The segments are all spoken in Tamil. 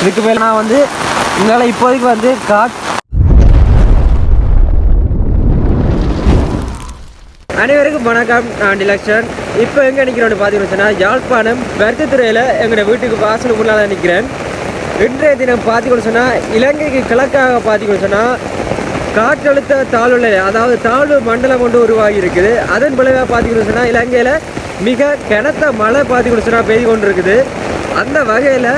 இதுக்கு மேலே நான் வந்து இதனால் இப்போதைக்கு வந்து காட் அனைவருக்கும் வணக்கம். நான் டிலக்ஷன். இப்போ எங்கே நிற்கிறோன்னு பார்த்தீங்கன்னு சொன்னால் யாழ்ப்பாணம் பெருத்துத்துறையில் எங்களோட வீட்டுக்கு வாசல் தான் நிற்கிறேன் இன்றைய தினம் பார்த்தீங்கன்னு சொன்னால் இலங்கைக்கு கிழக்காக பார்த்தீங்கன்னு சொன்னால் காற்றழுத்த தாழ்வுல அதாவது தாழ்வு மண்டலம் கொண்டு உருவாகி இருக்குது அதன் விளைவாக பார்த்தீங்கன்னு சொன்னால் இலங்கையில் மிக கனத்த மழை பார்த்தீங்கன்னு சொன்னால் பெய்து கொண்டு இருக்குது அந்த வகையில்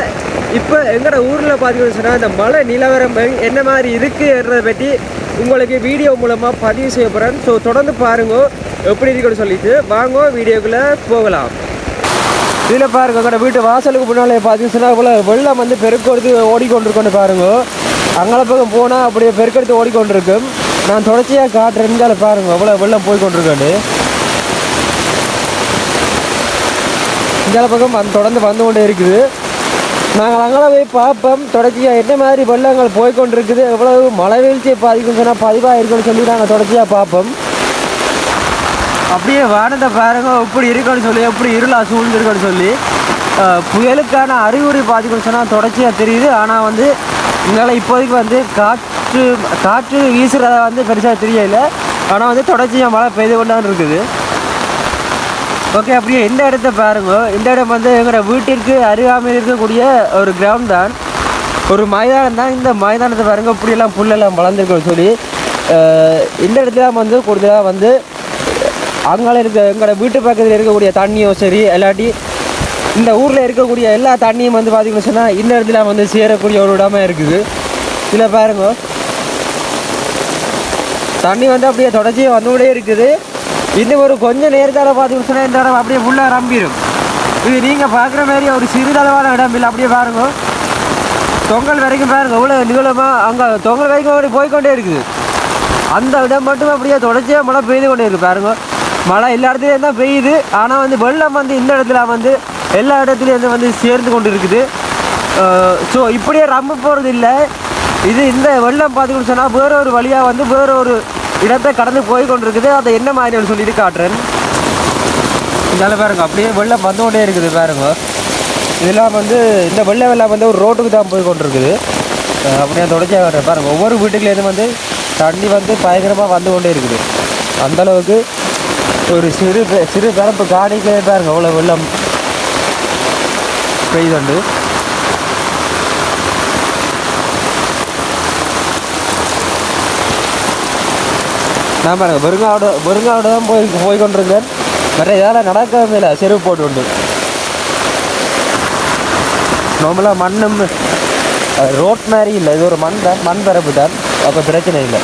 இப்போ எங்களோட ஊரில் பார்த்தீங்கன்னு சொன்னால் இந்த மழை நிலவரம் என்ன மாதிரி இருக்குன்றதை பற்றி உங்களுக்கு வீடியோ மூலமாக பதிவு செய்ய போகிறேன் ஸோ தொடர்ந்து பாருங்க. எப்படி இருக்குன்னு சொல்லிட்டு வாங்க வீடியோக்குள்ளே போகலாம். இதில் பாருங்க எங்களோட வீட்டு வாசலுக்கு முன்னாலே பார்த்தீங்கன்னா இவ்வளோ வெள்ளம் வந்து பெருக்கெடுத்து ஓடிக்கொண்டிருக்கோன்னு பாருங்க. அங்கே பக்கம் போனால் அப்படியே பெருக்கெடுத்து ஓடிக்கொண்டிருக்கும். நான் தொடர்ச்சியாக காட்டுறேன் அதில் பாருங்க அவ்வளோ வெள்ளம் போய்கொண்டிருக்கேன்னு இந்த பக்கம் வந்து தொடர்ந்து வந்து கொண்டே இருக்குது. நாங்கள் அங்கே போய் பார்ப்போம். தொடர்ச்சியாக என்ன மாதிரி வெள்ளங்கள் போய்க்கொண்டிருக்குது எவ்வளவு மழை வீழ்ச்சியை பாதிக்கும் சொன்னால் பதிவாக இருக்குன்னு சொல்லி நாங்கள் தொடர்ச்சியாக பார்ப்போம். அப்படியே வானத்தை பாருங்க எப்படி இருக்குன்னு சொல்லி எப்படி இருளா சூழ்ந்துருக்குன்னு சொல்லி. புயலுக்கான அறிகுறி பாதிக்கும்னு சொன்னால் தொடர்ச்சியாக தெரியுது. ஆனால் வந்து எங்களால் இப்போதைக்கு வந்து காற்று காற்று வீசுகிறத வந்து பெருசாக தெரியலை. ஆனால் வந்து தொடர்ச்சியாக மழை பெய்து கொண்டான்னு இருக்குது. ஓகே அப்படியே இந்த இடத்த பாருங்க. இந்த இடம் வந்து எங்களோட வீட்டிற்கு அருகாமையில் இருக்கக்கூடிய ஒரு கிரவுண்ட் தான். ஒரு மைதானம் தான். இந்த மைதானத்தை பாருங்க இப்படியெல்லாம் புல்லெல்லாம் வளர்ந்துருக்கோம் சொல்லி. இந்த இடத்துல வந்து கூடுதலாக வந்து அங்கால இருக்க எங்களோட வீட்டு பக்கத்தில் இருக்கக்கூடிய தண்ணியும் சரி இல்லாட்டி இந்த ஊரில் இருக்கக்கூடிய எல்லா தண்ணியும் வந்து பார்த்திங்கன்னு சொன்னால் இந்த இடத்துல வந்து சேரக்கூடிய ஒரு இடமா இருக்குது. இதில் பாருங்க. தண்ணி வந்து அப்படியே தொடர்ச்சியாக வந்துகிட்டே இருக்குது. இன்னும் ஒரு கொஞ்சம் நேரத்தால் பார்த்தீங்கன்னு இந்த இடம் அப்படியே உள்ளே ரம்பிடும் இது நீங்கள் பார்க்குற மாதிரி ஒரு சிறிதளவான இடம் இல்லை. அப்படியே பாருங்க. தொங்கல் வரைக்கும் பாருங்கள் இவ்வளோ நீளமாக அங்கே தொங்கல் வரைக்கும் அப்படி போய்க்கொண்டே இருக்குது. அந்த இடம் மட்டும் அப்படியே தொடர்ச்சியாக மழை பெய்து கொண்டே இருக்குது பாருங்க. மழை எல்லா இடத்துலையும் தான் பெய்யுது. ஆனால் வந்து வெள்ளம் வந்து இந்த இடத்துல வந்து எல்லா இடத்துலையும் வந்து வந்து சேர்ந்து கொண்டு இருக்குது ஸோ இப்படியே ரொம்ப போகிறது இல்லை இது இந்த வெள்ளம் பார்த்தீங்கன்னு சொன்னால் வேற ஒரு வழியாக வந்து வேற ஒரு இடத்தை கடந்து போய் கொண்டிருக்குது. அதை என்ன மாதிரின்னு சொல்லிட்டு காட்டுறேன். இதனால பாருங்க அப்படியே வெள்ளம் வந்து கொண்டே இருக்குது பாருங்க. இதெல்லாம் வந்து இந்த வெள்ளம் வெள்ளம் வந்து ஒரு ரோட்டுக்கு தான் போய் கொண்டிருக்குது. அப்படியே தொடர்ச்சியாக வர்றேன். பாருங்க ஒவ்வொரு வீட்டுக்குலேருந்து வந்து தண்ணி வந்து பயங்கரமாக வந்து கொண்டே இருக்குது. அந்த அளவுக்கு ஒரு சிறு சிறு பரப்பு காணிக்கே பாருங்க அவ்வளோ வெள்ளம் பெய்துண்டு. நான் பாருங்க பெருங்காவோட பெருங்காவோட தான் போய் போய் கொண்டிருக்கேன் மற்ற இதால் நடக்கவே இல்லை செருப்பு போட்டு உண்டு நார்மலாக மண்ணும் ரோட் மாதிரி இல்லை இது ஒரு மண் தான் மண் பரப்பு தான். அப்போ பிரச்சனை இல்லை.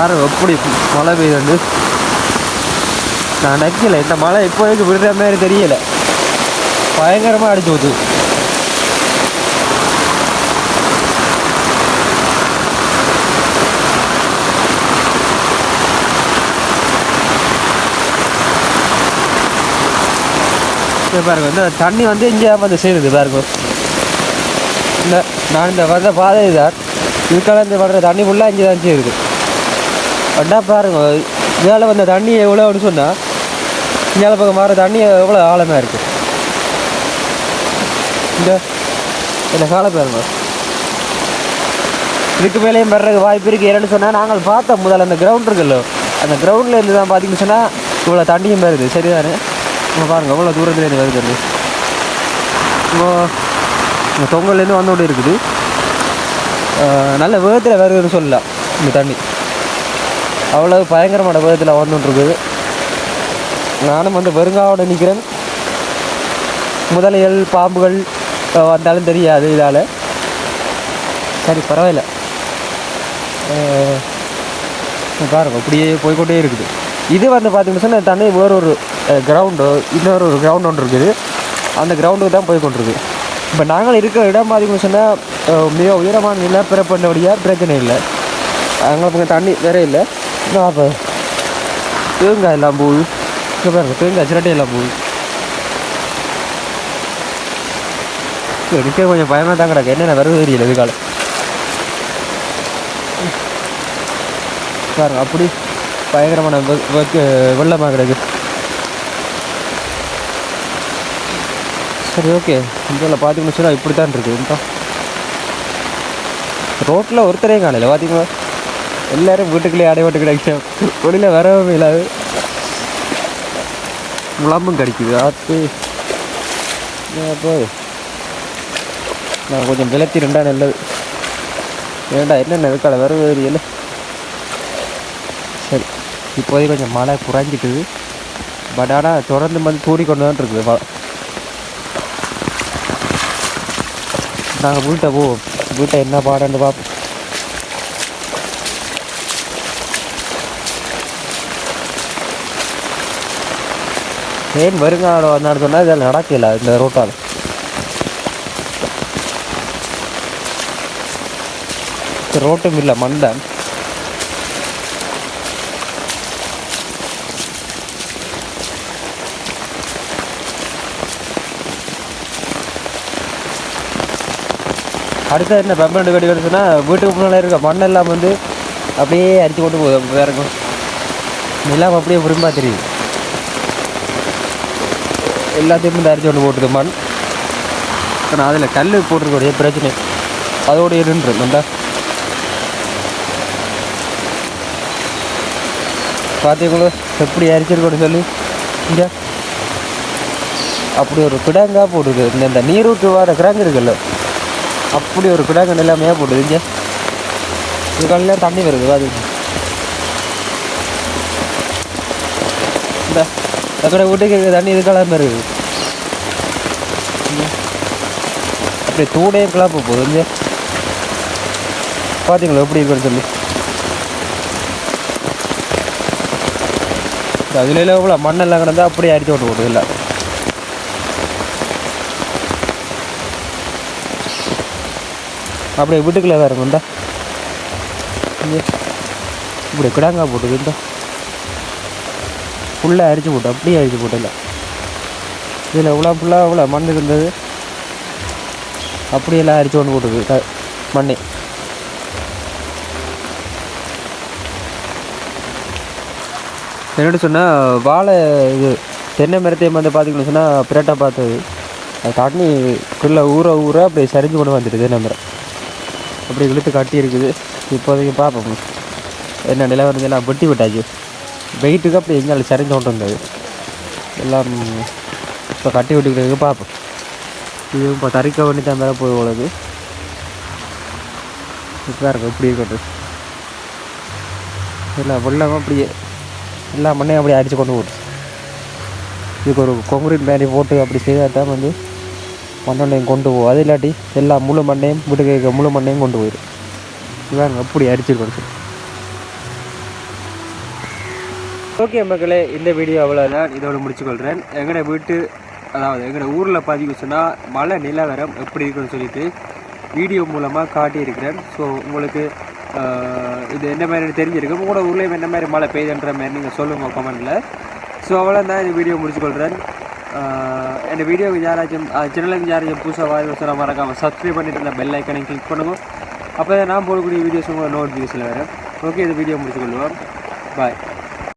பாரு எப்படி மழை பெய்யுது. நான் நினைக்கல இந்த மழை இப்போதைக்கு விடுற மாதிரி தெரியல. பயங்கரமாக அடிச்சு போச்சு பாருங்க இந்த தண்ணி வந்து இங்கே வந்து சேருது பாருங்க. இந்த நான் இந்த வர்ற பாதை தான் இதுக்கால இந்த வர்ற தண்ணி ஃபுல்லாக இங்கே தான் சேருது. அண்ணா பாருங்க மேலே வந்த தண்ணி எவ்வளோன்னு சொன்னால் மேலே பக்கம் மாற தண்ணி எவ்வளோ ஆழமாக இருக்குது இந்த என்ன கால பாருங்க. இதுக்கு மேலேயும் வர்றதுக்கு வாய்ப்பு இருக்குது ஏன்னு சொன்னால் நாங்கள் பார்த்தோம் முதல்ல அந்த கிரவுண்ட் இருக்குல்ல அந்த கிரவுண்டில் இருந்து தான் பார்த்தீங்கன்னு சொன்னால் இவ்வளோ தண்ணியும் வருது. சரிதானே? நம்ம பாருங்கள் எவ்வளோ தூரத்துலேருந்து வருது தண்ணி. இப்போ தொங்கல்லேருந்து வந்தோடு இருக்குது. நல்ல வேகத்தில் வருதுன்னு சொல்லலாம் இந்த தண்ணி. அவ்வளோ பயங்கரமான வேகத்தில் வந்துட்டுருக்குது நானும் வந்து வெறுங்காவோட நிற்கிறேன் முதலைகள் பாம்புகள் வந்தாலும் தெரியாது இதால். சரி பரவாயில்ல. பாருங்க அப்படியே போய்க்கொண்டே இருக்குது. இது வந்து பார்த்தீங்கன்னா சொன்னால் தண்ணி வேறு ஒரு கிரவுண்டு இன்னொரு ஒரு கிரவுண்ட் ஒன்று இருக்குது. அந்த கிரவுண்டுக்கு தான் போய் கொண்டிருக்கு. இப்போ நாங்கள் இருக்கிற இடம் பார்த்தீங்கன்னு சொன்னால் மிக உயரமான நிலப்பரப்புன்றபடியாக பிரச்சனை இல்லை. அங்கே தண்ணி வேற இல்லை. நான் அப்போ தேங்காய் எல்லாம் போகுது இங்கே பாருங்க தேங்காய் சிரட்டை எல்லாம் போகுது கொஞ்சம் பயமாக தான் கிடக்கு என்னென்ன வருது தெரியல இதுக்கால பாருங்க அப்படி பயங்கரமான வெ- வெக்க- வெள்ளமாக கிடக்கு சரி ஓகே இந்தியாவில் பார்த்தீங்கன்னு சொன்னால் இப்படி தான் இருக்குது இந்த ரோட்டில் ஒருத்தரையும் காணல பார்த்தீங்களா எல்லாரும் வீட்டுக்குள்ளேயே அடைபட்டு கிடைக்கும் வெளியில் வரவே இல்லாது முழம்பும் கிடைக்குது. ஆத்து. அப்போ நான் கொஞ்சம் விலத்தி ரெண்டா நல்லது. ஏண்டா என்னென்ன இருக்கால வர இல்லை சரி இப்போதைக்கு கொஞ்சம் மழை குறைஞ்சிட்டுது. பட் ஆனால் தொடர்ந்து வந்து தூடி கொண்டு தான் இருக்குது. நாங்கள் வீட்டை போவோம் வீட்டை என்ன பாடன்னு பார்ப்போம். ஏன் வருங்காலம் வந்தான்னு சொன்னால் இதில் நடக்கல இந்த ரோட்டால் ரோட்டும் இல்லை மண் தான் அடுத்த என்ன பெம்பரண்டு வெடி வருதுன்னா வீட்டுக்கு முன்னால் இருக்க மண்ணெல்லாம் வந்து அப்படியே அரித்து கொண்டு போகுது வேற எல்லாம் அப்படியே விரும்பா தெரியுது. எல்லாத்தையுமே தரிச்சு கொண்டு போட்டுது மண் ஆனால் அதில் கல் போட்டிருக்கக்கூடிய பிரச்சனை. அதோட இருந்துருந்தா பார்த்தீங்களோ எப்படி அரிச்சிருக்கோன்னு சொல்லி? இங்கே. அப்படி ஒரு கிடங்காக போடுது இந்த இந்த நீரூற்று வர கிடங்கு இருக்குல்ல? அப்படி ஒரு கிடங்கு நிலைமையாக போடுது இங்கே. இது காலையில் தண்ணி வருது அது எக்கட வீட்டுக்கு தண்ணி இது மாதிரி இருக்குது அப்படி தூடே கிளம்ப போகுது இங்கே. பார்த்தீங்களா எப்படி இருக்குன்னு சொல்லி. அதில் எவ்வளோ மண்ணெல்லாம் கிடந்தா அப்படியே அடித்து விட்டு போடுது இல்லை அப்படியே வீட்டுக்குள்ளே வேறு இருக்கும்டா இப்படி கிடாங்கா போட்டுது ஃபுல்லாக அரிச்சு போட்டு அப்படியே அரிச்சு போட்டல இதில் இவ்வளோ ஃபுல்லாக இவ்வளோ மண் இருந்தது. அப்படியெல்லாம் அரிச்சு கொண்டு போட்டுது க மண்ணே. என்னோட சொன்னால் வாழை இது தென்னை மரத்தையும் வந்து பார்த்தீங்கன்னு சொன்னால் பிரட்டை பார்த்தது. அது தண்ணி குள்ள ஊற ஊற அப்படியே சரிஞ்சு கொண்டு வந்துடுது தென்னை மரம். அப்படி இழுத்து கட்டி இருக்குது இப்போதைக்கு பார்ப்போம். என்ன நிலவரம் எல்லாம் வெட்டி விட்டாச்சு. வெயிட்டுக்கு அப்படி எங்கேயாலும் சரிஞ்சு கொண்டு வந்தது. எல்லாம் இப்போ கட்டி விட்டுக்கிட்டு பார்ப்போம். இது இப்போ தறிக்க வேண்டி தான் மேலே போய் உள்ளது இப்போ இருக்கும் இப்படி இருக்கட்டும் இல்லை வெள்ளம் அப்படியே எல்லா மண்ணையும் அப்படியே அடித்து கொண்டு போட்டு இதுக்கு ஒரு கொங்குரின் மேலே போட்டு அப்படி செய்தால் தான் வந்து மண்ணெண்ணையும் கொண்டு போகும். அது இல்லாட்டி எல்லா முழு மண்ணையும் வீட்டுக்கு முழு மண்ணையும் கொண்டு போயிடும். இதான் அப்படி அடிச்சிருக்கணும். ஓகே மக்களே இந்த வீடியோ அவ்வளோதான் இதோடு முடிச்சுக்கொள்கிறேன் எங்களோட வீட்டு அதாவது எங்களோட ஊரில் பதிவு சொன்னால் மழை நிலவரம் எப்படி இருக்குன்னு சொல்லிட்டு வீடியோ மூலமாக காட்டியிருக்கிறேன். ஸோ உங்களுக்கு இது என்ன மாதிரி தெரிஞ்சிருக்கும். உங்களோட ஊர்லேயும் என்ன மாதிரி மழை பெய்யுதுன்ற மாதிரி நீங்கள் சொல்லுங்கள் கமெண்டில் ஸோ அவ்வளோ தான் இந்த வீடியோ முடிச்சுக்கொள்கிறேன் இந்த வீடியோவுக்கு யாராச்சும் சேனலுக்கு யாராச்சும் புதுசாக வாய்ப்பு சொல்ல மறக்காமல் சப்ஸ்கிரைப் பண்ணிட்டு இந்த பெல் ஐக்கனை கிளிக் பண்ணுங்க. அப்போ தான் நான் போடக்கூடிய வீடியோஸ் உங்கள் நோட்டிஃபிகேஷனில் வரேன் ஓகே இந்த வீடியோ முடிச்சுக்கொள்வோம். பாய்